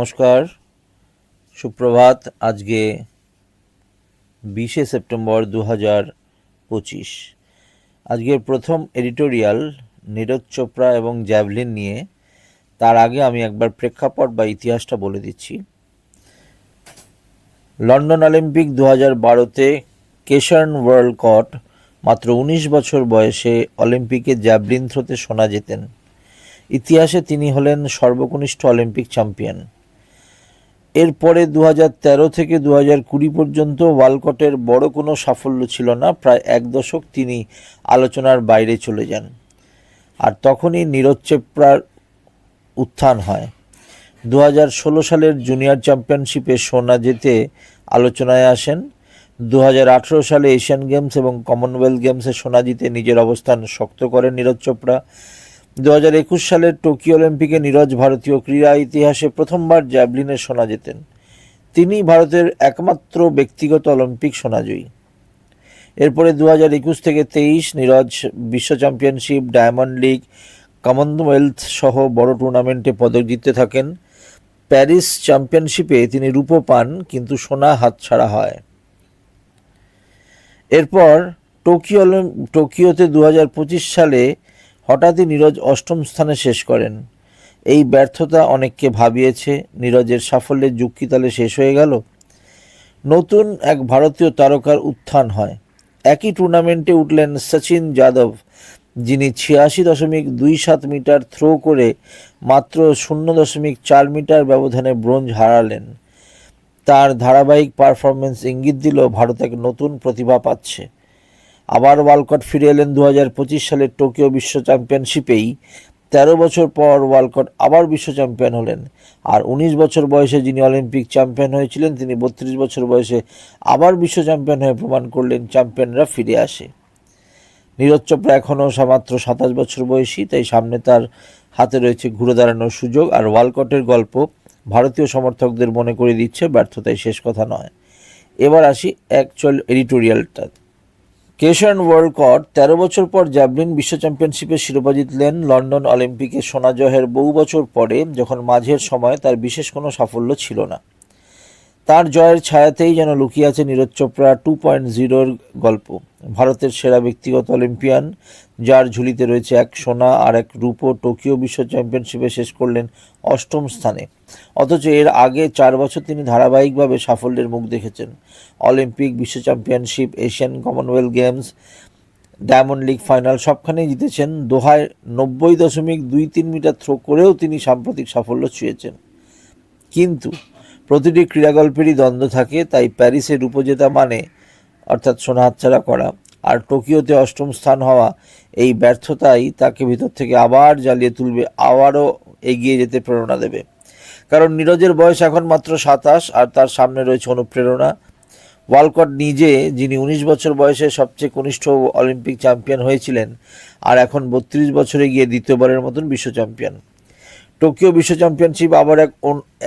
নমস্কার। সুপ্রভাত, আজকে বিশে সেপ্টেম্বর দু হাজার পঁচিশ। আজকের প্রথম এডিটোরিয়াল নীরজ চোপড়া এবং জ্যাভলিন নিয়ে। তার আগে আমি একবার প্রেক্ষাপট বা ইতিহাসটা বলে দিচ্ছি। লন্ডন অলিম্পিক দু হাজার বারোতে কেশার্ন ওয়ার্ল্ড কট মাত্র উনিশ বছর বয়সে অলিম্পিকে জ্যাভলিন থ্রোতে সোনা জেতেন। ইতিহাসে তিনি হলেন সর্বকনিষ্ঠ অলিম্পিক চ্যাম্পিয়ন। এরপরে দু তেরো থেকে দু হাজার কুড়ি পর্যন্ত ওয়ালকটের বড় কোনো সাফল্য ছিল না। প্রায় এক দশক তিনি আলোচনার বাইরে চলে যান। আর তখনই নীরজ চোপড়ার উত্থান হয়। দু হাজার ষোলো সালের জুনিয়র চ্যাম্পিয়নশিপে সোনা জেতে আলোচনায় আসেন। দু হাজার আঠেরো সালে এশিয়ান গেমস এবং কমনওয়েলথ গেমসে সোনা জিতে নিজের অবস্থান শক্ত করেন নীরজ চোপড়া। দু হাজার একুশ সালের টোকিও অলিম্পিকে নীরজ ভারতীয় ক্রীড়া ইতিহাসে প্রথমবার জ্যাভলিনে সোনা জেতেন। তিনি ভারতের একমাত্র ব্যক্তিগত অলিম্পিক সোনাজয়ী। এরপরে দু হাজার একুশ থেকে তেইশ নীরজ বিশ্ব চ্যাম্পিয়নশিপ, ডায়মন্ড লিগ, কমনওয়েলথ সহ বড় টুর্নামেন্টে পদক জিততে থাকেন। প্যারিস চ্যাম্পিয়নশিপে তিনি রূপো পান, কিন্তু সোনা হাতছাড়া হয়। এরপর টোকিও টোকিওতে দু হাজার পঁচিশ সালে হঠাৎই নীরজ অষ্টম স্থানে শেষ করেন। এই ব্যর্থতা অনেককে ভাবিয়েছে, নীরজের সাফল্যের যুগ কি তাহলে শেষ হয়ে গেল। নতুন এক ভারতীয় তারকার উত্থান হয়। একই টুর্নামেন্টে উঠলেন সচিন যাদব, যিনি ছিয়াশি দশমিক দুই সাত মিটার থ্রো করে মাত্র শূন্য দশমিক চার মিটার ব্যবধানে ব্রোঞ্জ হারালেন। তার ধারাবাহিক পারফরমেন্স ইঙ্গিত দিল ভারত এক নতুন প্রতিভা পাচ্ছে। আবার ওয়ালকট ফিরে এলেন দু হাজার পঁচিশ সালের টোকিও বিশ্ব চ্যাম্পিয়নশিপেই। তেরো বছর পর ওয়ালকট আবার বিশ্ব চ্যাম্পিয়ন হলেন। আর উনিশ বছর বয়সে যিনি অলিম্পিক চ্যাম্পিয়ন হয়েছিলেন, তিনি বত্রিশ বছর বয়সে আবার বিশ্ব চ্যাম্পিয়ন হয়ে প্রমাণ করলেন চ্যাম্পিয়নরা ফিরে আসে। নীরজ চোপড়া এখনও মাত্র সাতাশ বছর বয়সী, তাই সামনে তার হাতে রয়েছে ঘুরে দাঁড়ানোর সুযোগ। আর ওয়ালকটের গল্প ভারতীয় সমর্থকদের মনে করে দিচ্ছে ব্যর্থতাই শেষ কথা নয়। এবার আসি অ্যাকচুয়াল এডিটোরিয়ালটা কেশন ওয়ার্ল্ড কট তেরো বছর পর জ্যাভলিন বিশ্ব চ্যাম্পিয়নশিপে শিরোপা জিতলেন লন্ডন অলিম্পিকে সোনা জয়ের বহু বছর পরে, যখন মাঝের সময় তার বিশেষ কোনো সাফল্য ছিল না। তার জয়ের ছায়াতেই যেন লুকিয়ে আছে নীরজ চোপড়া টু পয়েন্ট জিরোর গল্প। ভারতের সেরা ব্যক্তিগত অলিম্পিয়ান, যার ঝুলিতে রয়েছে এক সোনা আর এক রূপো, টোকিও বিশ্ব চ্যাম্পিয়নশিপে শেষ করলেন অষ্টম স্থানে। অথচ এর আগে চার বছর তিনি ধারাবাহিকভাবে সাফল্যের মুখ দেখেছেন। অলিম্পিক বিশ্ব championship, Asian Commonwealth Games, diamond league final সবখানেই জিতেছেন। দোহায় নব্বই দশমিক দুই তিন মিটার থ্রো করেও তিনি সাম্প্রতিক সাফল্য ছুঁয়েছেন। কিন্তু প্রতিটি ক্রীড়াগল্পেরই দ্বন্দ্ব থাকে, তাই প্যারিসের উপজেতা মানে অর্থাৎ সোনা হাতছাড়া করা। আর টোকিওতে অষ্টম স্থান হওয়া এই ব্যর্থতাই তাকে ভিতর থেকে আবার জ্বালিয়ে তুলবে, আবারও এগিয়ে যেতে প্রেরণা দেবে। কারণ নীরজের বয়স এখন মাত্র সাতাশ, আর তার সামনে রয়েছে অনুপ্রেরণা। ওয়ালকট নিজে, যিনি উনিশ বছর বয়সে সবচেয়ে কনিষ্ঠ অলিম্পিক চ্যাম্পিয়ন হয়েছিলেন, আর এখন বত্রিশ বছরে গিয়ে দ্বিতীয়বারের মতন বিশ্ব চ্যাম্পিয়ন। টোকিও বিশ্ব চ্যাম্পিয়নশিপ আবার এক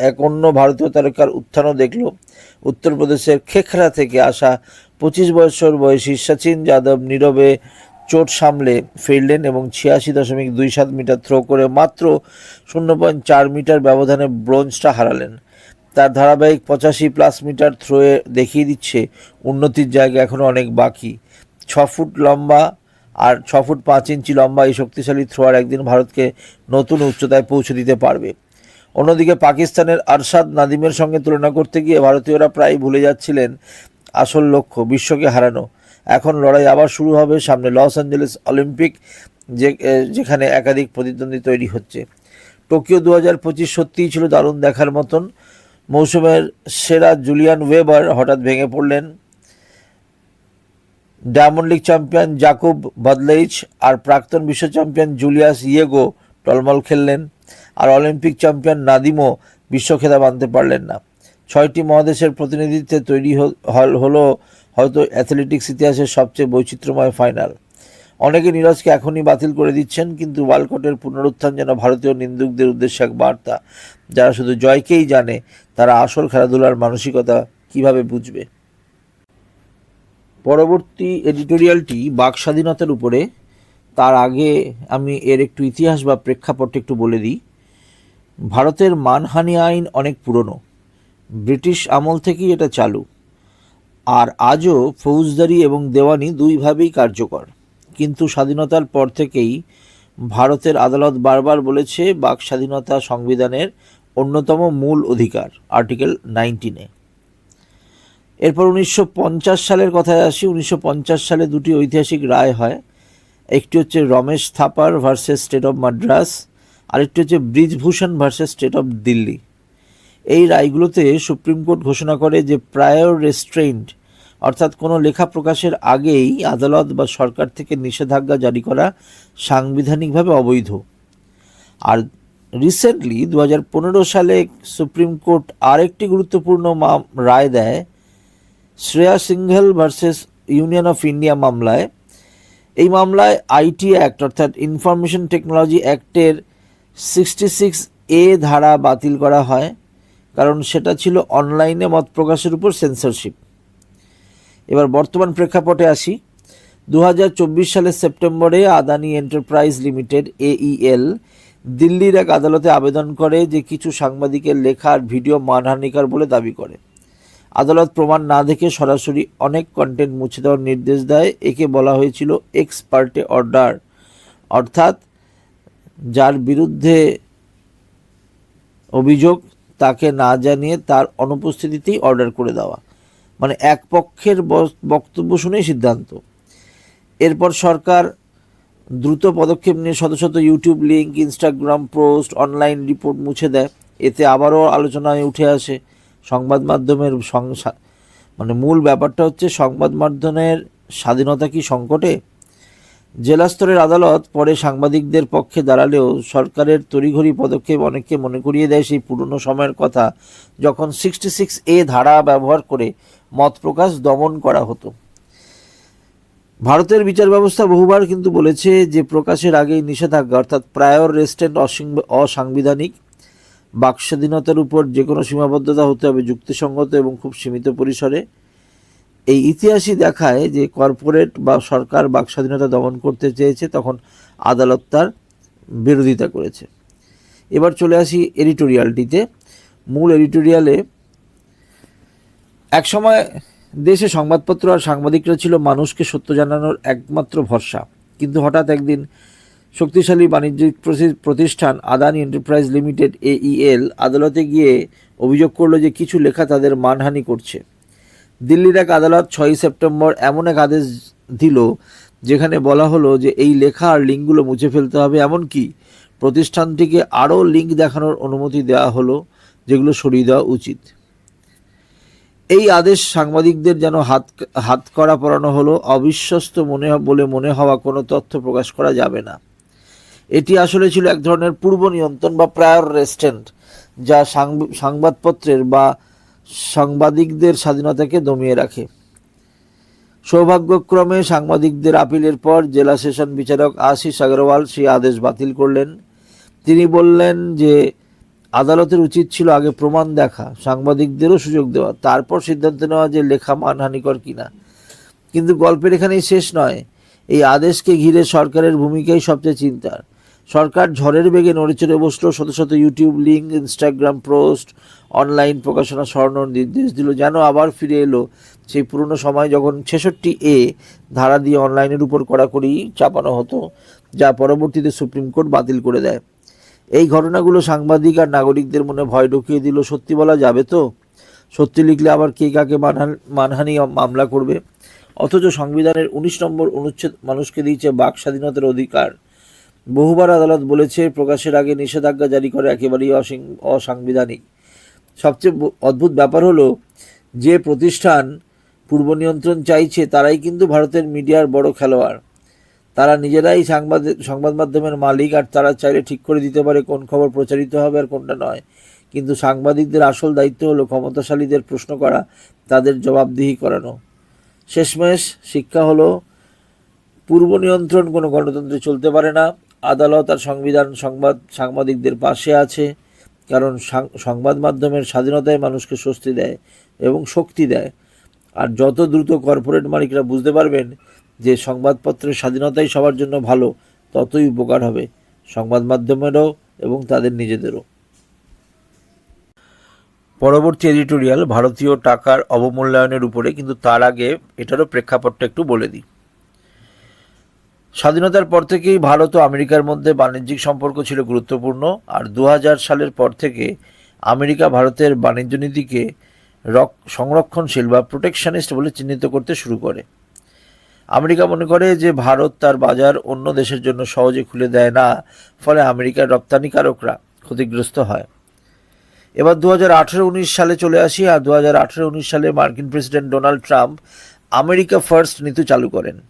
এক অন্য ভারতীয় তারকার উত্থানও দেখল। উত্তরপ্রদেশের খেখরা থেকে আসা পঁচিশ বছর বয়সী সচিন যাদব নীরবে চোট সামলে ফিরলেন এবং ছিয়াশি দশমিক দুই সাত মিটার থ্রো করে মাত্র শূন্য পয়েন্ট চার মিটার ব্যবধানে ব্রোঞ্জটা হারালেন। তার ধারাবাহিক পঁচাশি প্লাস মিটার থ্রোয়ে দেখিয়ে দিচ্ছে, উন্নতির জায়গা এখনও অনেক বাকি। ছ ফুট লম্বা আর ছ ফুট পাঁচ ইঞ্চি লম্বা এই শক্তিশালী থ্রোয়ার একদিন ভারতকে নতুন উচ্চতায় পৌঁছে দিতে পারবে। অন্যদিকে পাকিস্তানের আরশাদ নাদিমের সঙ্গে তুলনা করতে গিয়ে ভারতীয়রা প্রায় ভুলে যাচ্ছিলেন আসল লক্ষ্য, বিশ্বকে হারানো। এখন লড়াই আবার শুরু হবে সামনে লস অ্যাঞ্জেলেস অলিম্পিক, যে যেখানে একাধিক প্রতিদ্বন্দ্বী তৈরি হচ্ছে। টোকিও দু হাজার পঁচিশ সত্যিই ছিল দারুণ দেখার মতন। মৌসুমের সেরা জুলিয়ান ওয়েবার হঠাৎ ভেঙে পড়লেন diamond league champion Jakub Vadlejch আর প্রাক্তন বিশ্ব চ্যাম্পিয়ন জুলিয়াস ইয়েগো টলমল খেললেন। আর অলিম্পিক চ্যাম্পিয়ন নাদিমও বিশ্ব খেতাব আনতে পারলেন না। ছয়টি মহাদেশের প্রতিনিধিত্বে তৈরি হল- হয়তো অ্যাথলেটিক্স ইতিহাসের সবচেয়ে বৈচিত্র্যময় ফাইনাল। অনেকে নীরজকে এখনই বাতিল করে দিচ্ছেন, কিন্তু ওয়ালকটের পুনরুত্থান যেন ভারতীয় নিন্দুকদের উদ্দেশ্যে এক বার্তা। যারা শুধু জয়কেই জানে, তারা আসল খেলাধুলার মানসিকতা কীভাবে বুঝবে? পরবর্তী এডিটোরিয়ালটি বাক স্বাধীনতার উপরে, তার আগে আমি এর একটু ইতিহাস বা প্রেক্ষাপটটা একটু বলে দিই। ভারতের মানহানি আইন অনেক পুরনো। ব্রিটিশ আমল থেকেই এটা চালু। আর আজও ফৌজদারি এবং দেওয়ানি দুইভাবেই কার্যকর। কিন্তু স্বাধীনতার পর থেকেই ভারতের আদালত বারবার বলেছে, বাক স্বাধীনতা সংবিধানের অন্যতম মূল অধিকার, আর্টিকেল নাইনটিনে এরপর উনিশশো পঞ্চাশ সালের কথায় আসি, উনিশশো পঞ্চাশ সালে দুটি ঐতিহাসিক রায় হয়। একটি হচ্ছে Romesh Thapar versus state of Madras, আরেকটি হচ্ছে Brijbhushan versus state of Delhi. এই রায়গুলোতে সুপ্রিম কোর্ট ঘোষণা করে যে প্রায়র রেস্ট্রেন্ট অর্থাৎ কোনো লেখা প্রকাশের আগেই আদালত বা সরকার থেকে নিষেধাজ্ঞা জারি করা সাংবিধানিকভাবে অবৈধ। আর রিসেন্টলি দু হাজার পনেরো সালে সুপ্রিম কোর্ট আরেকটি গুরুত্বপূর্ণ রায় দেয় Shreya Singhal versus Union of India মামলায়। এই মামলায় আইটি অ্যাক্ট অর্থাৎ ইনফরমেশন টেকনোলজি অ্যাক্টের সিক্সটি সিক্স এ ধারা বাতিল করা হয়, কারণ সেটা ছিল অনলাইনে মত প্রকাশের উপর সেন্সরশিপ এবার বর্তমান প্রেক্ষাপটে আসি। দু হাজার চব্বিশ সালের সেপ্টেম্বরে আদানি এন্টারপ্রাইজ লিমিটেড এইএল দিল্লির এক আদালতে আবেদন করে যে কিছু সাংবাদিকের লেখা আর ভিডিও মানহানিকার বলে দাবি করে। আদালত প্রমাণ না দেখে সরাসরি অনেক কন্টেন্ট মুছে দেওয়ার নির্দেশ দেয়। একে বলা হয়েছিল এক্স পার্টে অর্ডার অর্থাৎ যার বিরুদ্ধে অভিযোগ, তাকে না জানিয়ে তার অনুপস্থিতিতেই অর্ডার করে দেওয়া। মানে এক পক্ষের বক্তব্য শুনেই সিদ্ধান্ত। এরপর সরকার দ্রুত পদক্ষেপ নিয়ে শত শত YouTube link Instagram post online report মুছে দেয়। এতে আবারও আলোচনায় উঠে আসে। সংবাদ মাধ্যমের মানে মূল ব্যাপারটা হচ্ছে সংবাদ মাধ্যমের স্বাধীনতা কি সংকটে? জেলা স্তরের আদালত পরে সাংবাদিকদের পক্ষে দাঁড়ালেও সরকারের তড়িঘড়ি পদক্ষেপ অনেককে মনে করিয়ে দেয় সেই পুরনো সময়ের কথা, যখন সিক্সটি সিক্স এ ধারা ব্যবহার করে মত প্রকাশ দমন করা হতো। ভারতের বিচার ব্যবস্থা বহুবার কিন্তু বলেছে যে প্রকাশের আগেই নিষেধাজ্ঞা, অর্থাৎ প্রায়র রেস্টেন্ট অসাংবিধানিক বাকস্বাধীনতার উপর যে কোনো সীমাবদ্ধতা হতে হবে যুক্তিসঙ্গত এবং খুব সীমিত পরিসরে। এই ইতিহাসই দেখায় যে কর্পোরেট বা সরকার বাকস্বাধীনতা দমন করতে চেয়েছে তখন আদালত তার বিরোধিতা করেছে। এবার চলে আসি এডিটোরিয়ালটিতে। মূল এডিটোরিয়ালে একসময় দেশে সংবাদপত্র আর সাংবাদিকরা ছিল মানুষকে সত্য জানানোর একমাত্র ভরসা। কিন্তু হঠাৎ একদিন শক্তিশালী বাণিজ্যিক প্রতিষ্ঠান আদানি এন্টারপ্রাইজ লিমিটেড এইএল আদালতে গিয়ে অভিযোগ করল যে কিছু লেখা তাদের মানহানি করছে। দিল্লির এক আদালত ছয়ই সেপ্টেম্বর এমন এক আদেশ দিল যেখানে বলা হলো যে এই লেখা আর লিঙ্কগুলো মুছে ফেলতে হবে। এমনকি প্রতিষ্ঠানটিকে আরও লিঙ্ক দেখানোর অনুমতি দেওয়া হলো যেগুলো সরিয়ে দেওয়া উচিত। এই আদেশ সাংবাদিকদের যেন হাত হাত করা পড়ানো হলো, অবিশ্বস্ত মনে, বলে মনে হওয়া কোনো তথ্য প্রকাশ করা যাবে না। এটি আসলে ছিল এক ধরনের পূর্ব নিয়ন্ত্রণ বা প্রায়র রেস্টেন্ট, যা সাংব- সংবাদপত্রের বা সাংবাদিকদের স্বাধীনতাকে দমিয়ে রাখে। সৌভাগ্যক্রমে সাংবাদিকদের আপিলের পর জেলা সেশন বিচারক আশিস আগরওয়াল সেই আদেশ বাতিল করলেন। তিনি বললেন যে, আদালতের উচিত ছিল আগে প্রমাণ দেখা, সাংবাদিকদেরও সুযোগ দেওয়া, তারপর সিদ্ধান্ত নেওয়া যে লেখা মানহানিকর কিনা। কিন্তু গল্পের এখানেই শেষ নয়। এই আদেশকে ঘিরে সরকারের ভূমিকাই সবচেয়ে চিন্তার। সরকার ঝড়ের বেগে নড়েচড়ে বসল শত শত YouTube link Instagram post online প্রকাশনা সরানোর নির্দেশ দিল। যেন আবার ফিরে এলো সেই পুরনো সময় যখন ছেষট্টি এ ধারা দিয়ে অনলাইনের উপর কড়াকড়ি চাপানো হতো, যা পরবর্তীতে সুপ্রিম কোর্ট বাতিল করে দেয়। এই ঘটনাগুলো সাংবাদিক আর নাগরিকদের মনে ভয় ঢুকিয়ে দিল। সত্যি বলা যাবে তো? সত্যি লিখলে আবার কে কাকে মানহান, মানহানি মামলা করবে? অথচ সংবিধানের উনিশ নম্বর অনুচ্ছেদ মানুষকে দিয়েছে বাক স্বাধীনতার অধিকার। বহুবার আদালত বলেছে প্রকাশের আগে নিষেধাজ্ঞা জারি করা একেবারেই অসিং- অসাংবিধানিক। সবচেয়ে অদ্ভুত ব্যাপার হলো, যে প্রতিষ্ঠান পূর্ব নিয়ন্ত্রণ চাইছে, তারাই কিন্তু ভারতের মিডিয়ার বড় খেলোয়াড়। তারা নিজেরাই সংবাদ সংবাদ মাধ্যমের মালিক, আর তারা চাইলে ঠিক করে দিতে পারে কোন খবর প্রচারিত হবে আর কোনটা নয়। কিন্তু সাংবাদিকদের আসল দায়িত্ব হলো ক্ষমতাশালীদের প্রশ্ন করা, তাদের জবাবদিহি করানো। শেষমেশ শিক্ষা হলো, পূর্ব নিয়ন্ত্রণ কোনো গণতন্ত্রে চলতে পারে না। আদালত আর সংবিধান সংবাদ সাংবাদিকদের পাশে আছে, কারণ সংবাদ মাধ্যমের স্বাধীনতায় মানুষকে স্বস্তি দেয় এবং শক্তি দেয়। আর যত দ্রুত কর্পোরেট মালিকরা বুঝতে পারবেন যে সংবাদপত্রের স্বাধীনতাই সবার জন্য ভালো, ততই উপকার হবে সংবাদ মাধ্যমেরও এবং তাদের নিজেদেরও। পরবর্তী এডিটোরিয়াল ভারতীয় টাকার অবমূল্যায়নের উপরে, কিন্তু তার আগে এটারও প্রেক্ষাপটটা একটু বলে দিই। স্বাধীনতার পর থেকেই ভারত ও আমেরিকার মধ্যে বাণিজ্যিক সম্পর্ক ছিল গুরুত্বপূর্ণ, আর দু হাজার সালের পর থেকে আমেরিকা ভারতের বাণিজ্য নীতিকে রক- সংরক্ষণশীল বা প্রোটেকশনিস্ট বলে চিহ্নিত করতে শুরু করে। আমেরিকা মনে করে যে ভারত তার বাজার অন্য দেশের জন্য সহজে খুলে দেয় না, ফলে আমেরিকার রপ্তানিকারকরা ক্ষতিগ্রস্ত হয়। এবার দু হাজার সালে চলে আসি, আর দু হাজার সালে মার্কিন president Donald Trump America first নীতি চালু করেন।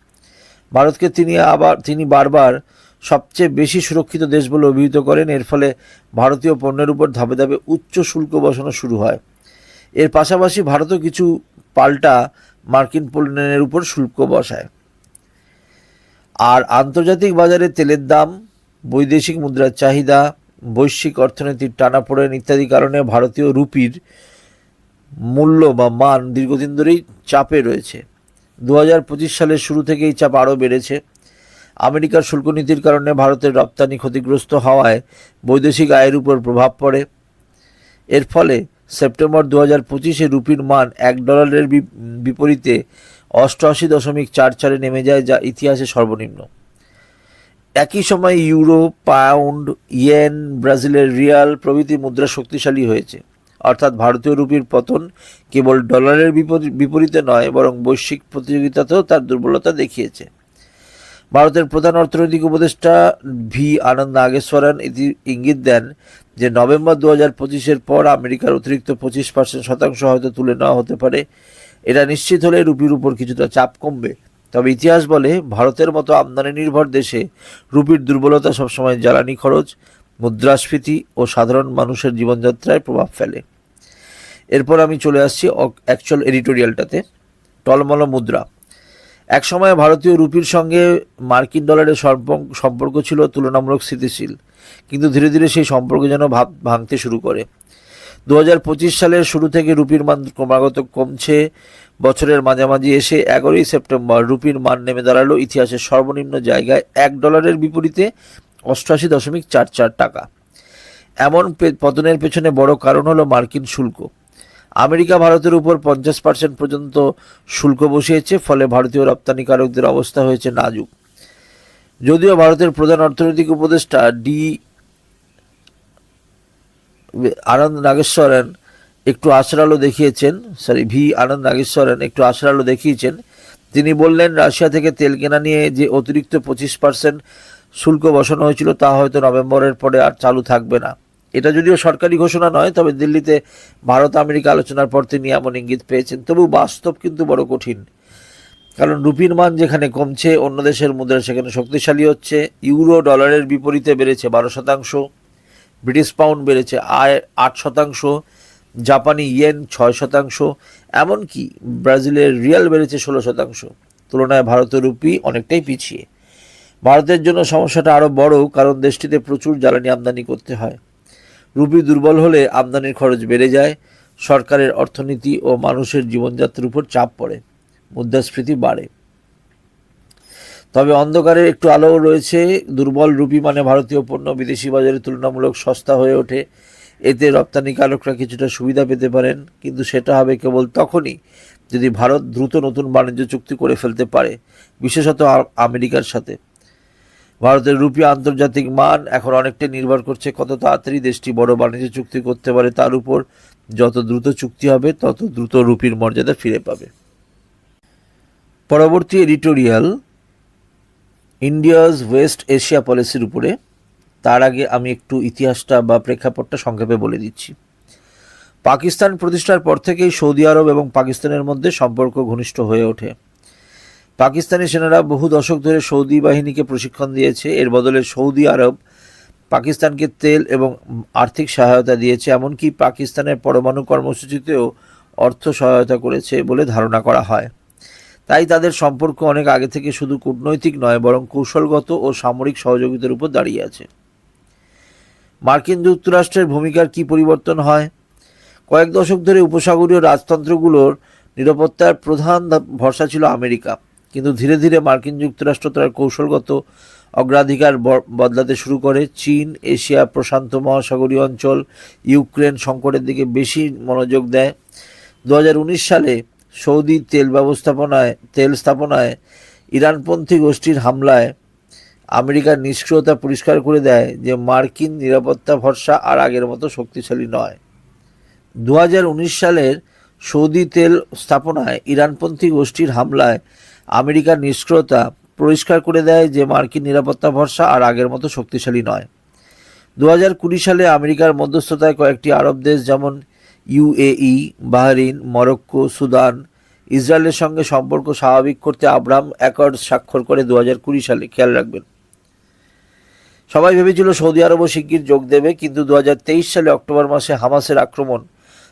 ভারতকে তিনি আবার তিনি বারবার সবচেয়ে বেশি সুরক্ষিত দেশ বলে অভিহিত করেন। এর ফলে ভারতীয় পণ্যের উপর ধাপে ধাপে উচ্চ শুল্ক বসানো শুরু হয়। এর পাশাপাশি ভারতও কিছু পাল্টা মার্কিন পণ্যের উপর শুল্ক বসায়। আর আন্তর্জাতিক বাজারে তেলের দাম, বৈদেশিক মুদ্রার চাহিদা, বৈশ্বিক অর্থনীতির টানাপোড়েন ইত্যাদি কারণে ভারতীয় রুপির মূল্য বা মান দীর্ঘদিন ধরেই চাপে রয়েছে। দু হাজার পঁচিশ সালের শুরু থেকেই চাপ আরও বেড়েছে। আমেরিকার শুল্ক নীতির কারণে ভারতের রপ্তানি ক্ষতিগ্রস্ত হওয়ায় বৈদেশিক আয়ের উপর প্রভাব পড়ে। এর ফলে সেপ্টেম্বর দু হাজার পঁচিশে রুপির মান এক ডলারের বিপরীতে অষ্টআশি দশমিক চার চারে নেমে যায়, যা ইতিহাসে সর্বনিম্ন। একই সময় ইউরো, পাউন্ড, ইয়েন, ব্রাজিলের রিয়াল প্রভৃতি মুদ্রা শক্তিশালী হয়েছে। অর্থাৎ ভারতীয় রুপির পতন কেবল ডলারের বিপরী- বিপরীতে নয়, বরং বৈশ্বিক প্রতিযোগিতাতেও তার দুর্বলতা দেখিয়েছে। ভারতের প্রধান অর্থনৈতিক উপদেষ্টা ভি আনন্দ নাগেশ্বরন ইতি ইঙ্গিত দেন যে নভেম্বর দু হাজার পঁচিশের পর আমেরিকার অতিরিক্ত পঁচিশ পার্সেন্ট শতাংশ হয়তো তুলে নেওয়া হতে পারে। এটা নিশ্চিত হলে রুপির উপর কিছুটা চাপ কমবে। তবে ইতিহাস বলে, ভারতের মতো আমদানি নির্ভর দেশে রুপির দুর্বলতা সবসময় জ্বালানি খরচ, মুদ্রাস্ফীতি ও সাধারণ মানুষের জীবনযাত্রায় প্রভাব ফেলে। এরপর আমি চলে আসছি অ্যাকচুয়াল এডিটোরিয়ালটাতে টলমল মুদ্রা। একসময় ভারতীয় রুপির সঙ্গে মার্কিন ডলারের সম্পর্ক ছিল তুলনামূলক স্থিতিশীল, কিন্তু ধীরে ধীরে সেই সম্পর্ক যেন ভাব ভাঙতে শুরু করে। দু পঁচিশ সালের শুরু থেকে রুপির মান ক্রমাগত কমছে। বছরের মাঝামাঝি এসে এগারোই সেপ্টেম্বর রুপির মান নেমে দাঁড়াল ইতিহাসের সর্বনিম্ন জায়গায় এক ডলারের বিপরীতে অষ্টআশি দশমিক চার চার টাকা। এমন পতনের পেছনে বড় কারণ হলো মার্কিন শুল্ক। আমেরিকা ভারতের উপর পঞ্চাশ পার্সেন্ট পর্যন্ত শুল্ক বসিয়েছে, ফলে ভারতীয় রপ্তানিকারকদের অবস্থা হয়েছে নাজুক। যদিও ভারতের প্রধান অর্থনৈতিক উপদেষ্টা ডি আনন্দ নাগেশ্বরন একটু আশার আলো দেখিয়েছেন সরি ভি আনন্দ নাগেশ্বরন একটু আশার আলো দেখিয়েছেন, তিনি বললেন, রাশিয়া থেকে তেল কেনা নিয়ে যে অতিরিক্ত পঁচিশ পার্সেন্ট শুল্ক বসানো হয়েছিল তা হয়তো নভেম্বরের পরে আর চালু থাকবে না। এটা যদিও সরকারি ঘোষণা নয়, তবে দিল্লিতে ভারত আমেরিকা আলোচনার পর তিনি এমন ইঙ্গিত পেয়েছেন। তবু বাস্তব কিন্তু বড় কঠিন। কারণ রুপির মান যেখানে কমছে, অন্য দেশের মুদ্রা সেখানে শক্তিশালী হচ্ছে। ইউরো ডলারের বিপরীতে বেড়েছে বারো শতাংশ, ব্রিটিশ পাউন্ড বেড়েছে আয় আট শতাংশ, জাপানি ইয়েন ছয় শতাংশ, এমনকি ব্রাজিলের রিয়াল বেড়েছে ষোলো শতাংশ। তুলনায় ভারতের রুপি অনেকটাই পিছিয়ে। ভারতের জন্য সমস্যাটা আরও বড়, কারণ দেশটিতে প্রচুর জ্বালানি আমদানি করতে হয়। রুপি দুর্বল হলে আমদানির খরচ বেড়ে যায়, সরকারের অর্থনীতি ও মানুষের জীবনযাত্রার উপর চাপ পড়ে, মুদ্রাস্ফীতি বাড়ে। তবে অন্ধকারের একটু আলোও রয়েছে, দুর্বল রুপি মানে ভারতীয় পণ্য বিদেশি বাজারে তুলনামূলক সস্তা হয়ে ওঠে। এতে রপ্তানিকারকরা কিছুটা সুবিধা পেতে পারেন, কিন্তু সেটা হবে কেবল তখনই যদি ভারত দ্রুত নতুন বাণিজ্য চুক্তি করে ফেলতে পারে, বিশেষত আমেরিকার সাথে। ভারতের রুপি আন্তর্জাতিক মান এখন অনেকটাই নির্ভর করছে কত তাড়াতাড়ি দেশটি বড় বাণিজ্য চুক্তি করতে পারে তার উপর। যত দ্রুত চুক্তি হবে, তত দ্রুত রুপির মর্যাদা ফিরে পাবে। পরবর্তী এডিটোরিয়াল ইন্ডিয়াজ ওয়েস্ট এশিয়া পলিসির উপরে। তার আগে আমি একটু ইতিহাসটা বা প্রেক্ষাপটটা সংক্ষেপে বলে দিচ্ছি। পাকিস্তান প্রতিষ্ঠার পর থেকেই সৌদি আরব এবং পাকিস্তানের মধ্যে সম্পর্ক ঘনিষ্ঠ হয়ে ওঠে। পাকিস্তানি সেনারা বহু দশক ধরে সৌদি বাহিনীকে প্রশিক্ষণ দিয়েছে। এর বদলে সৌদি আরব পাকিস্তানকে তেল এবং আর্থিক সহায়তা দিয়েছে, এমনকি পাকিস্তানের পরমাণু কর্মসূচিতেও অর্থ সহায়তা করেছে বলে ধারণা করা হয়। তাই তাদের সম্পর্ক অনেক আগে থেকে শুধু কূটনৈতিক নয়, বরং কৌশলগত ও সামরিক সহযোগিতার উপর দাঁড়িয়ে আছে। মার্কিন যুক্তরাষ্ট্রের ভূমিকার কি পরিবর্তন হয়? কয়েক দশক ধরে উপসাগরীয় রাজতন্ত্রগুলোর নিরাপত্তার প্রধান ভরসা ছিল আমেরিকা। কিন্তু ধীরে ধীরে মার্কিন যুক্তরাষ্ট্র তার কৌশলগত অগ্রাধিকার বদলাতে শুরু করে। চীন, এশিয়া প্রশান্ত মহাসাগরীয় অঞ্চল, ইউক্রেন সংকটের দিকে বেশি মনোযোগ দেয়। দু হাজার উনিশ সালে সৌদি তেল ব্যবস্থাপনায়, তেল স্থাপনায় ইরানপন্থী গোষ্ঠীর হামলায় আমেরিকার নিষ্ক্রিয়তা পরিষ্কার করে দেয় যে মার্কিন নিরাপত্তা ভরসা আর আগের মতো শক্তিশালী নয়। দু সালের সৌদি তেল স্থাপনায় ইরানপন্থী গোষ্ঠীর হামলায় আমেরিকার নিষ্ক্রিয়তা পরিষ্কার করে দেয় যে মার্কিন নিরাপত্তা ভরসা আর আগের মতো শক্তিশালী নয়। দু কুড়ি সালে আমেরিকার মধ্যস্থতায় কয়েকটি আরব দেশ যেমন ইউএই বাহরিন, মরক্কো, সুদান, ইসরায়েলের সঙ্গে সম্পর্ক স্বাভাবিক করতে আব্রাহাম অ্যাকর্ড স্বাক্ষর করে দু হাজার কুড়ি সালে খেয়াল রাখবেন। সবাই ভেবেছিল সৌদি আরবও শিগগির যোগ দেবে, কিন্তু দু হাজার তেইশ সালে অক্টোবর মাসে হামাসের আক্রমণ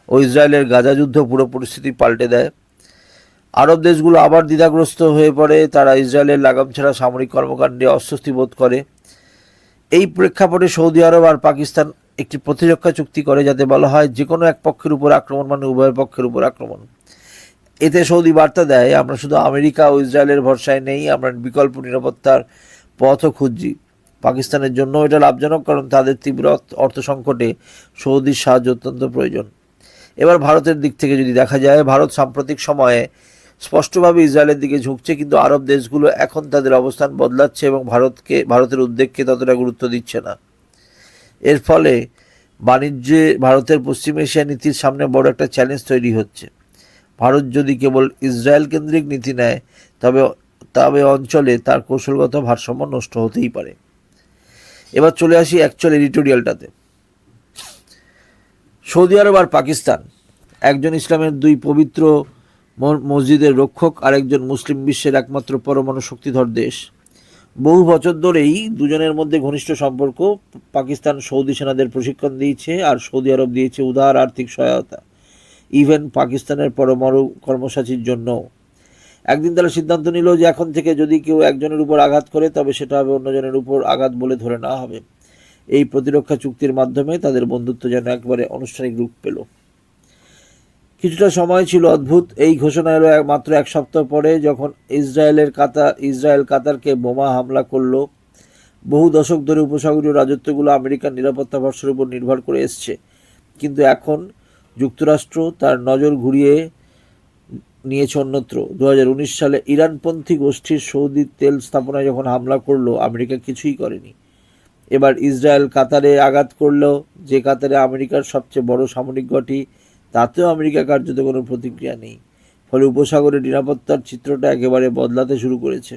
ও ইসরায়েলের গাজা যুদ্ধ পুরো পরিস্থিতি পাল্টে দেয়। আরব দেশগুলো আবার দ্বিধাগ্রস্ত হয়ে পড়ে। তারা ইসরায়েলের লাগাম ছাড়া সামরিক কর্মকাণ্ডে অস্বস্তি বোধ করে। এই প্রেক্ষাপটে সৌদি আরব আর পাকিস্তান একটি প্রতিরক্ষা চুক্তি করে, যাতে বলা হয় যে কোনো এক পক্ষের উপর আক্রমণ মানে উভয় পক্ষের উপর আক্রমণ। এতে সৌদি বার্তা দেয়, আমরা শুধু আমেরিকা ও ইসরায়েলের ভরসায় নেই, আমরা বিকল্প নিরাপত্তার পথও খুঁজছি। পাকিস্তানের জন্য এটা লাভজনক, কারণ তাদের তীব্র অর্থ- সংকটে সৌদির সাহায্য অত্যন্ত প্রয়োজন। এবার ভারতের দিক থেকে যদি দেখা যায়, ভারত সাম্প্রতিক সময়ে স্পষ্টভাবে ইসরায়েলের দিকে ঝুঁকছে, কিন্তু আরব দেশগুলো এখন তাদের অবস্থান বদলাচ্ছে এবং ভারতকে, ভারতের উদ্বেগকে ততটা গুরুত্ব দিচ্ছে না। এর ফলে বাণিজ্যে ভারতের পশ্চিম এশিয়া নীতির সামনে বড় একটা চ্যালেঞ্জ তৈরি হচ্ছে। ভারত যদি কেবল ইসরায়েল কেন্দ্রিক নীতি নেয়, তবে তবে অঞ্চলে তার কৌশলগত ভারসাম্য নষ্ট হতেই পারে। এবার চলে আসি অ্যাকচুয়াল এডিটোরিয়ালটাতে সৌদি আরব আর পাকিস্তান, একজন ইসলামের দুই পবিত্র মসজিদের রক্ষক আর একজন মুসলিম বিশ্বের একমাত্র পরমাণু শক্তিধর দেশ। বহু বছর ধরেই দুজনের মধ্যে ঘনিষ্ঠ সম্পর্ক, পাকিস্তান সৌদি সেনাদের প্রশিক্ষণ দিয়েছে আর সৌদি আরব দিয়েছে উদার আর্থিক সহায়তা। ইভেন পাকিস্তানের পরমাণু কর্মসূচির জন্য একদিন তারা সিদ্ধান্ত নিল যে এখন থেকে যদি কেউ একজনের উপর আঘাত করে, তবে সেটা হবে অন্যজনের উপর আঘাত বলে ধরে নেওয়া হবে। এই প্রতিরক্ষা চুক্তির মাধ্যমে তাদের বন্ধুত্ব যেন একবারে আনুষ্ঠানিক রূপ পেল। কিছুটা সময় ছিল অদ্ভুত। এই ঘোষণা এলো মাত্র এক সপ্তাহ পরে যখন ইসরায়েলের কাতার ইসরায়েল কাতারকে বোমা হামলা করল। বহু দশক ধরে উপসাগরীয় রাজত্বগুলো আমেরিকার নিরাপত্তা ভরসার উপর নির্ভর করে এসছে। কিন্তু এখন যুক্তরাষ্ট্র তার নজর ঘুরিয়ে নিয়েছে অন্যত্র। দু হাজার উনিশ সালে ইরানপন্থী গোষ্ঠীর সৌদি তেল স্থাপনায় যখন হামলা করল, আমেরিকা কিছুই করেনি। এবার ইসরায়েল কাতারে আঘাত করলেও যে কাতারে আমেরিকার সবচেয়ে বড় সামরিক ঘাঁটি তাতেও আমেরিকা কার্যত কোনো প্রতিক্রিয়া নেই। ফলে উপসাগরের নিরাপত্তার চিত্রটা একেবারে বদলাতে শুরু করেছে।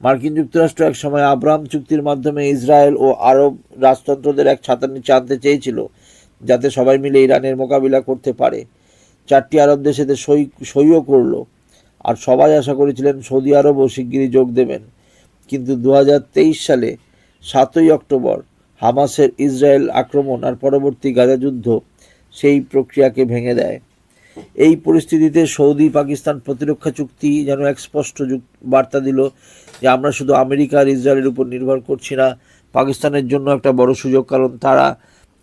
মার্কিন যুক্তরাষ্ট্র এক সময় আব্রাহাম চুক্তির মাধ্যমে ইসরায়েল ও আরব রাজতন্ত্রদের এক ছাতার নিচে আনতে চেয়েছিল, যাতে সবাই মিলে ইরানের মোকাবিলা করতে পারে। চারটি আরব দেশ এতে সই, সইও করল, আর সবাই আশা করেছিলেন সৌদি আরবও শিগগিরই যোগ দেবেন। কিন্তু দু হাজার তেইশ সালে সাতই অক্টোবর হামাসের ইসরায়েল আক্রমণ আর পরবর্তী গাজা যুদ্ধ সেই প্রক্রিয়াকে ভেঙে দেয়। এই পরিস্থিতিতে সৌদি পাকিস্তান প্রতিরক্ষা চুক্তি যেন এক স্পষ্ট বার্তা দিল যে আমরা শুধু আমেরিকা আর ইসরায়েলের উপর নির্ভর করছি না, পাকিস্তানের জন্য একটা বড় সুযোগ, কারণ তারা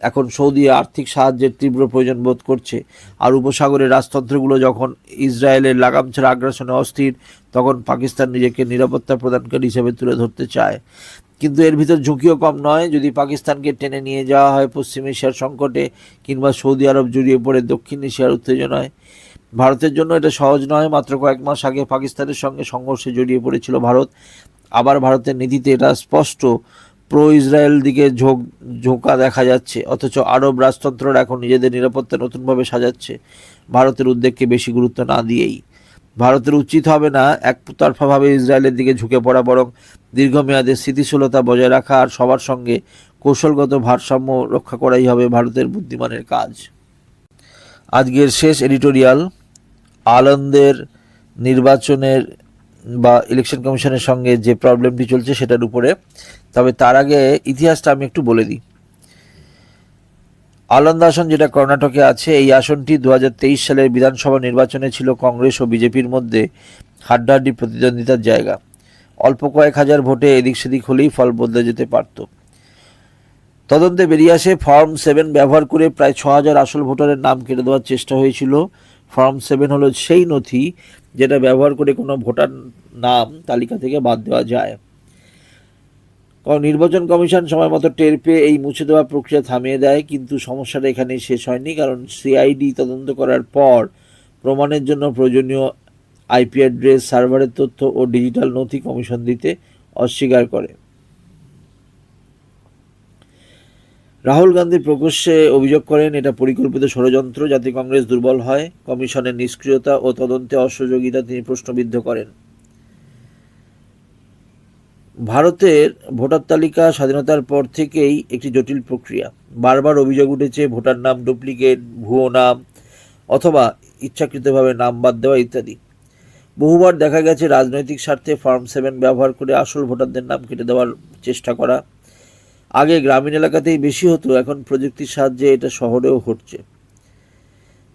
এখন সৌদি আর্থিক সাহায্যের তীব্র প্রয়োজন বোধ করছে। আর উপসাগরের রাজতন্ত্রগুলো যখন ইসরায়েলের লাগাম ছাড়া আগ্রাসনে অস্থির, তখন পাকিস্তান নিজেকে নিরাপত্তা প্রদানকারী হিসেবে তুলে ধরতে চায়। কিন্তু এর ভিতর ঝুঁকিও কম নয়। যদি পাকিস্তানকে টেনে নিয়ে যাওয়া হয় পশ্চিম এশিয়ার সংকটে কিংবা সৌদি আরব জড়িয়ে পড়ে, দক্ষিণ এশিয়ার উত্তেজনায় ভারতের জন্য এটা সহজ নয়। মাত্র কয়েক মাস আগে পাকিস্তানের সঙ্গে সংঘর্ষে জড়িয়ে পড়েছিল ভারত। আবার ভারতের নীতিতে এটা স্পষ্ট। প্রো ইসরায়েল দিকে ঝোঁক, ঝোঁকা দেখা যাচ্ছে। অথচ আরব রাজতন্ত্ররা এখন নিজেদের নিরাপত্তা নতুনভাবে সাজাচ্ছে। ভারতের উদ্বেগকে বেশি গুরুত্ব না দিয়েই। ভারতের উচিত হবে না, একতরফাভাবে ইসরায়েলের দিকে ঝুঁকে পড়া, বরং দীর্ঘমেয়াদে স্থিতিশীলতা বজায় রাখা আর সবার সঙ্গে কৌশলগত ভারসাম্য রক্ষা করাই হবে ভারতের বুদ্ধিমানের কাজ। আজকের শেষ এডিটোরিয়াল আনন্দের নির্বাচনের বা ইলেকশন কমিশনের সঙ্গে যে প্রবলেমটি চলছে সেটার উপরে, তবে তার আগে ইতিহাসটা আমি একটু বলে দিই। আলন্দ আসন যেটা কর্ণাটকে আছে, এই আসনটি দু হাজার তেইশ সালের বিধানসভা নির্বাচনে ছিল কংগ্রেস ও বিজেপির মধ্যে হাড্ডাহাড্ডি প্রতিদ্বন্দ্বিতার জায়গা। অল্প কয়েক হাজার ভোটে এদিক সেদিক হলেই ফল বদলে যেতে পারত। তদন্তে বেরিয়ে আসে ফর্ম সেভেন ব্যবহার করে প্রায় ছ হাজার আসল ভোটারের নাম কেটে দেওয়ার চেষ্টা হয়েছিল। ফর্ম সেভেন হলো সেই নথি যেটা ব্যবহার করে কোনো ভোটার নাম তালিকা থেকে বাদ দেওয়া যায়। নির্বাচন কমিশন সময় মতো টের পেয়ে এই মুছে দেওয়া প্রক্রিয়া থামিয়ে দেয়, কিন্তু সমস্যাটা এখানেই শেষ হয়নি, কারণ সিআইডি তদন্ত করার পর প্রমাণের জন্য প্রয়োজনীয় আইপি অ্যাড্রেস, সার্ভারের তথ্য ও ডিজিটাল নথি কমিশন দিতে অস্বীকার করে। রাহুল গান্ধী প্রকাশ্যে অভিযোগ করেন, এটা পরিকল্পিত ষড়যন্ত্র যাতে কংগ্রেস দুর্বল হয়, কমিশনের নিষ্ক্রিয়তা ও তদন্তে অসহযোগিতা তিনি প্রশ্নবিদ্ধ করেন। ভারতের ভোটার তালিকা স্বাধীনতার পর থেকেই একটি জটিল প্রক্রিয়া। বারবার অভিযোগ উঠেছে, ভোটার নাম ডুপ্লিকেট, ভুয়ো নাম অথবা ইচ্ছাকৃতভাবে নাম বাদ দেওয়া ইত্যাদি। বহুবার দেখা গেছে রাজনৈতিক স্বার্থে ফার্ম সেভেন ব্যবহার করে আসল ভোটারদের নাম কেটে দেওয়ার চেষ্টা করা। আগে গ্রামীণ এলাকাতেই বেশি হতো, এখন প্রযুক্তির সাহায্যে এটা শহরেও ঘটছে।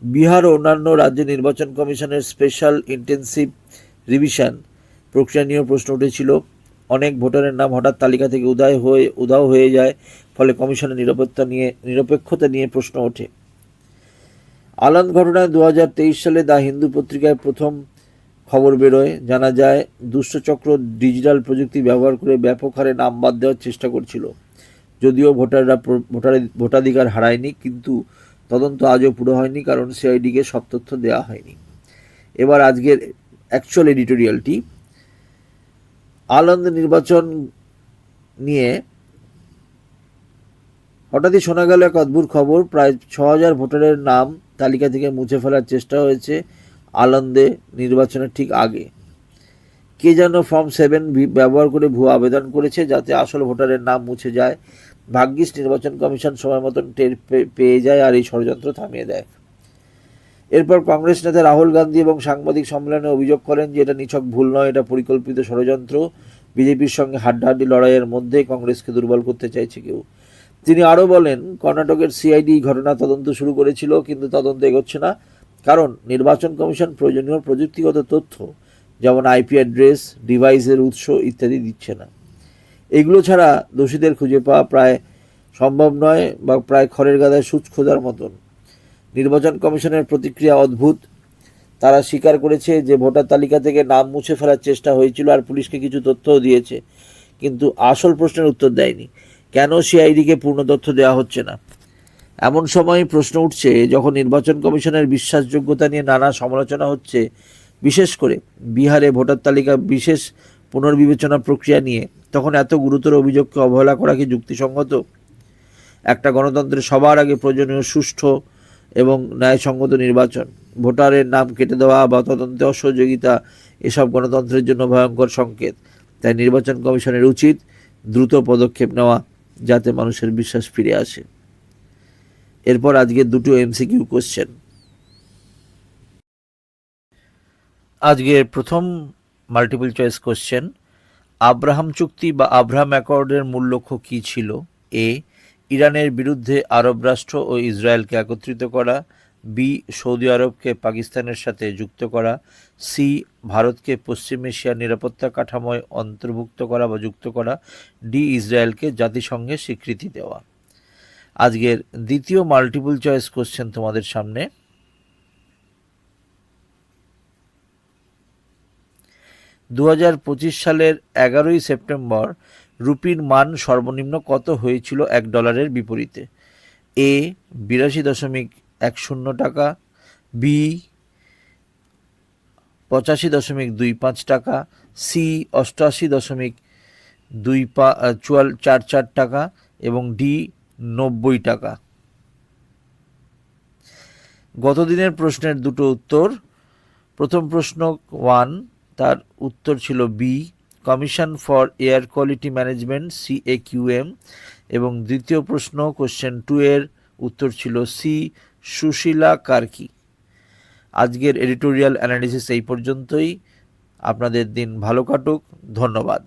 বিহার ও অন্যান্য রাজ্যে নির্বাচন কমিশনের স্পেশাল ইন্টেন্সিভ রিভিশন প্রক্রিয়া নিয়েও প্রশ্ন উঠেছিল। অনেক ভোটারের নাম হঠাৎ তালিকা থেকে উদয় হয়ে, উধাও হয়ে যায়, ফলে কমিশনের নিরাপত্তা নিয়ে, নিরপেক্ষতা নিয়ে প্রশ্ন ওঠে। আলান ঘটনায় দু হাজার তেইশ সালে দ্য হিন্দু পত্রিকায় প্রথম খবর বেরোয়। জানা যায়, দুষ্টচক্র ডিজিটাল প্রযুক্তি ব্যবহার করে ব্যাপক হারে নাম বাদ দেওয়ার চেষ্টা করছিল। যদিও ভোটাররা ভোটার ভোটাধিকার হারায়নি, কিন্তু তদন্ত আজও পুরো হয়নি, কারণ সিআইডিকে সব তথ্য দেওয়া হয়নি। এবার আজকের অ্যাকচুয়াল এডিটোরিয়ালটি আনন্দ নির্বাচন নিয়ে হঠাৎই শোনা গেল এক অদ্ভুত খবর। প্রায় ছ হাজার ভোটারের নাম তালিকা থেকে মুছে ফেলার চেষ্টা হয়েছে। আনন্দে নির্বাচনের ঠিক আগে। কে যেন ফর্ম সেভেন ব্যবহার করে ভুয়া আবেদন করেছে যাতে আসল ভোটারের নাম মুছে যায়। ভাগ্যিস নির্বাচন কমিশন সময় মতন টের পেয়ে যায় আর এই ষড়যন্ত্র থামিয়ে দেয়। এরপর কংগ্রেস নেতা রাহুল গান্ধী এবং সাংবাদিক সম্মেলনে অভিযোগ করেন যে এটা নিছক ভুল নয়, এটা পরিকল্পিত ষড়যন্ত্র। বিজেপির সঙ্গে হাড্ডাহাড্ডি লড়াইয়ের মধ্যে কংগ্রেসকে দুর্বল করতে চাইছে কেউ। তিনি আরও বলেন, কর্ণাটকের সিআইডি ঘটনা তদন্ত শুরু করেছিল, কিন্তু তদন্ত এগোচ্ছে না। কারণ নির্বাচন কমিশন প্রয়োজনীয় প্রযুক্তিগত তথ্য, যেমন আইপি অ্যাড্রেস, ডিভাইসের উৎস ইত্যাদি দিচ্ছে না। এগুলো ছাড়া দোষীদের খুঁজে পাওয়া প্রায় সম্ভব নয় বা প্রায় খড়ের গাদায় সুচ খোঁজার মতন। নির্বাচন কমিশনের প্রতিক্রিয়া অদ্ভুত। তারা স্বীকার করেছে যে ভোটার তালিকা থেকে নাম মুছে ফেলার চেষ্টা হয়েছিল আর পুলিশকে কিছু তথ্যও দিয়েছে, কিন্তু আসল প্রশ্নের উত্তর দেয়নি। কেন সিআইডিকে পূর্ণ তথ্য দেওয়া হচ্ছে না? এমন সময় প্রশ্ন উঠছে, যখন নির্বাচন কমিশনের বিশ্বাসযোগ্যতা নিয়ে নানা সমালোচনা হচ্ছে, বিশেষ করে বিহারে ভোটার তালিকা বিশেষ পুনর্বিবেচনা প্রক্রিয়া নিয়ে, তখন এত গুরুতর অভিযোগকে অবহেলা করা কি যুক্তিসঙ্গত? একটা গণতন্ত্রের সবার আগে প্রয়োজনীয় সুষ্ঠু এবং ন্যায়সঙ্গত নির্বাচন, ভোটারের নাম কেটে দেওয়া বা তদন্তে অসহযোগিতা, এসব গণতন্ত্রের জন্য ভয়ঙ্কর সংকেত। তাই নির্বাচন কমিশনের উচিত দ্রুত পদক্ষেপ নেওয়া, যাতে মানুষের বিশ্বাস ফিরে আসে। এরপর আজকে দুটো এমসিকিউ কোশ্চেন আজকের প্রথম মাল্টিপল চয়েস কোশ্চেন আব্রাহাম চুক্তি বা আব্রাহাম অ্যাকর্ডের মূল লক্ষ্য কী ছিল? এ ইরানের বিরুদ্ধে আরব রাষ্ট্র ও ইসরায়েলকে একত্রিত করা বি সৌদি আরবকে পাকিস্তানের সাথে যুক্ত করা সি ভারতকে পশ্চিম এশিয়ার নিরাপত্তা কাঠামোয় অন্তর্ভুক্ত করা বা যুক্ত করা ডি ইসরায়েলকে জাতিসংঘে স্বীকৃতি দেওয়া। আজকের দ্বিতীয় মাল্টিপল চয়েস কোশ্চেন তোমাদের সামনে। দু হাজার পঁচিশ সালের এগারোই সেপ্টেম্বর রুপির মান সর্বনিম্ন কত হয়েছিল এক ডলারের বিপরীতে? এ, বিরাশি দশমিক এক শূন্য টাকা, বি, পঁচাশি দশমিক দুই পাঁচ টাকা, সি অষ্টআশি দশমিক দুই পা, চুয়াল, চার চার টাকা এবং ডি নব্বই টাকা। গত দিনের প্রশ্নের দুটো উত্তর। প্রথম প্রশ্ন ওয়ান, তার উত্তর ছিল B, commission for air quality management C A QM এবং দ্বিতীয় প্রশ্ন কোশ্চেন টু এর উত্তর ছিল সি, সুশীলা কার্কি। আজকের এডিটোরিয়াল অ্যানালিসিস এই পর্যন্তই। আপনাদের দিন ভালো কাটুক। ধন্যবাদ।